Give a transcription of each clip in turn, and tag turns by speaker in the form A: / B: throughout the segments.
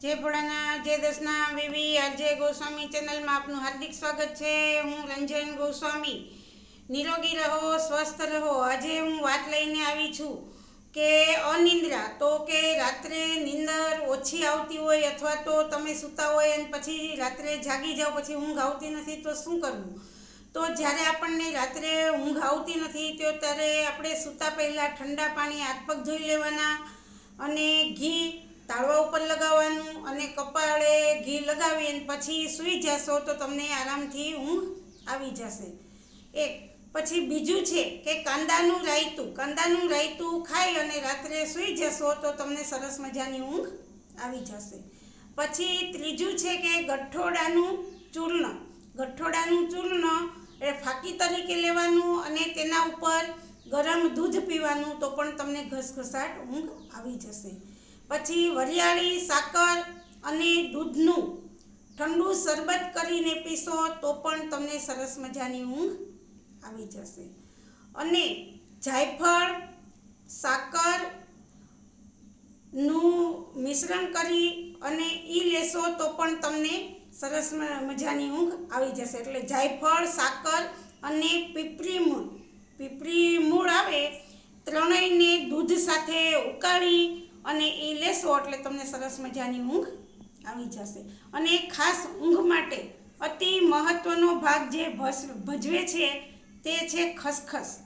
A: જય ભોળાના, જય દસના, વિવી અજય ગોસ્વામી ચેનલમાં આપનું હાર્દિક સ્વાગત છે. હું રંજન ગોસ્વામી. નિરોગી રહો, સ્વસ્થ રહો. આજે હું વાત લઈને આવી છું કે અનિંદ્રા, તો કે રાત્રે નિંદર ઓછી આવતી હોય અથવા તો તમે સૂતા હોય અને પછી રાત્રે જાગી જાઓ, પછી ઊંઘ આવતી નથી, તો શું કરવું? તો જ્યારે આપણને રાત્રે ઊંઘ આવતી નથી, તો ત્યારે આપણે સૂતા પહેલાં ઠંડા પાણી હાથ પગ ધોઈ લેવાના અને ઘી તાળવા ઉપર લગાવવાનું અને કપાળે ઘી લગાવી અને પછી સૂઈ જશો તો તમને આરામથી ઊંઘ આવી જશે. એક, પછી બીજું છે કે કાંદાનું રાયતું કાંદાનું રાયતું ખાઈ અને રાત્રે સૂઈ જશો તો તમને સરસ મજાની ઊંઘ આવી જશે. પછી ત્રીજું છે કે ગઠ્ઠોડાનું ચૂર્ણ ગઠ્ઠોડાનું ચૂર્ણ એ ફાકી તરીકે લેવાનું અને તેના ઉપર ગરમ દૂધ પીવાનું તો પણ તમને ઘસઘસાટ ઊંઘ આવી જશે. પછી વરિયાળી સાકર અને દૂધનું ઠંડુ શરબત કરીને પીશો તો પણ તમને સરસ મજાની ઊંઘ આવી જશે. અને જાયફળ, સાકરનું મિશ્રણ કરી અને એ લેશો તો પણ તમને સરસ મજાની ઊંઘ આવી જશે. એટલે જાયફળ, સાકર અને પીપરી મૂળ પીપરી મૂળ આવે, ત્રણેયને દૂધ સાથે ઉકાળી અને એ લેશો એટલે તમને સરસ મજાની ઊંઘ આવી જશે. અને ખાસ ઊંઘ માટે અતિ મહત્વનો ભાગ જે ભસ- ભજવે છે તે છે ખસખસ.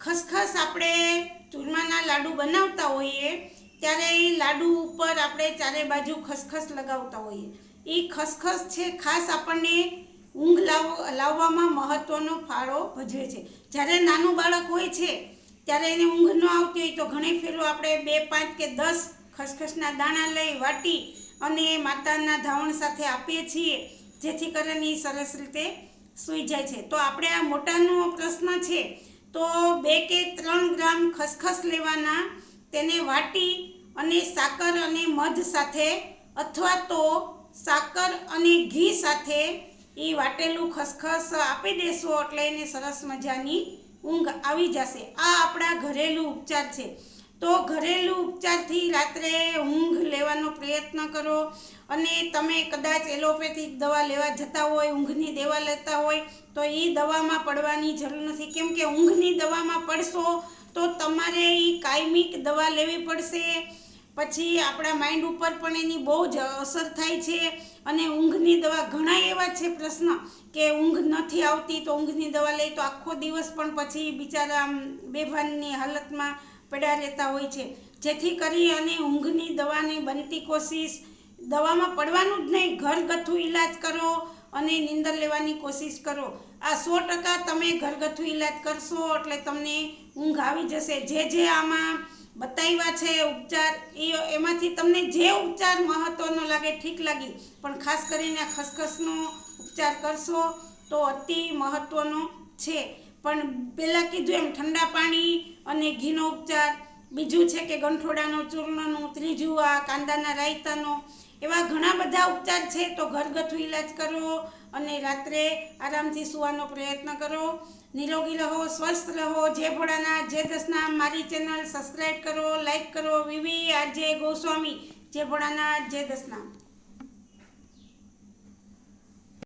A: ખસખસ આપણે ચૂરમાના લાડુ બનાવતા હોઈએ, ત્યારે એ લાડુ ઉપર આપણે ચારે બાજુ ખસખસ લગાવતા હોઈએ. એ ખસખસ છે ખાસ આપણને ઊંઘ લાવ, લાવવામાં મહત્ત્વનો ફાળો ભજવે છે. જ્યારે નાનું બાળક હોય છે ત્યારે એને ઊંઘ ન આવતી હોય તો ઘણી ફેરો આપણે બે, પાંચ કે દસ ખસખસના દાણા લઈ વાટી અને માતાના ધાવણ સાથે આપીએ છીએ, જેથી કરીને એ સરસ રીતે સૂઈ જાય છે. તો આપણે આ મોટાનો પ્રશ્ન છે, તો બે કે ત્રણ ગ્રામ ખસખસ લેવાના, તેને વાટી અને સાકર અને મધ સાથે અથવા તો સાકર અને ઘી સાથે એ વાટેલું ખસખસ આપી દેશો એટલે એને સરસ મજાની ઊંઘ આવી જશે. આ આપણા ઘરેલું ઉપચાર છે. તો ઘરેલું ઉપચારથી રાત્રે ઊંઘ લેવાનો પ્રયત્ન કરો અને તમે કદાચ એલોપેથિક દવા લેવા જતા હોય, ઊંઘની દવા લેતા હોય, તો એ દવામાં પડવાની જરૂર નથી. કેમ કે ઊંઘની દવામાં પડશો તો તમારે એ કાયમિક દવા લેવી પડશે. પછી આપણા માઇન્ડ ઉપર પણ એની બહુ જ અસર થાય છે અને ઊંઘની દવા ઘણા એવા છે પ્રશ્ન કે ઊંઘ નથી આવતી તો ઊંઘની દવા લઈ તો આખો દિવસ પણ પછી બિચારા આમ બેભાનની હાલતમાં પડ્યા રહેતા હોય છે. જેથી કરી અને ઊંઘની દવાની બનતી કોશિશ દવામાં પડવાનું જ નહીં, ઘરગથ્થુ ઈલાજ કરો અને નીંદર લેવાની કોશિશ કરો. આ સો ટકા તમે ઘરગથ્થુ ઈલાજ કરશો એટલે તમને ઊંઘ આવી જશે. જે જે આમાં બતાવ્યા છે ઉપચાર. એ એમાંથી તમને જે ઉપચાર મહત્ત્વનો લાગે ઠીક લાગી. પણ ખાસ કરીને ખસખસનો ઉપચાર કરશો તો અતિ મહત્ત્વનો છે. પણ પહેલાં કીધું એમ ઠંડા પાણી અને ઘીનો ઉપચાર. બીજું છે કે ગંઠોડાનો, ચૂર્ણનું, ત્રીજું આ કાંદાના રાયતાનો, એવા ઘણા બધા ઉપચાર છે. તો ઘરગથ્થુ ઈલાજ કરો અને રાત્રે આરામથી સૂવાનો પ્રયત્ન કરો. નિરોગી રહો, સ્વસ્થ રહો, જે ભોળાના, જે દસના, મારી ચેનલ સબસ્ક્રાઈબ કરો લાઈક કરો. વિવી આરજે ગોસ્વામી, જે ભોળાના, જે દસના.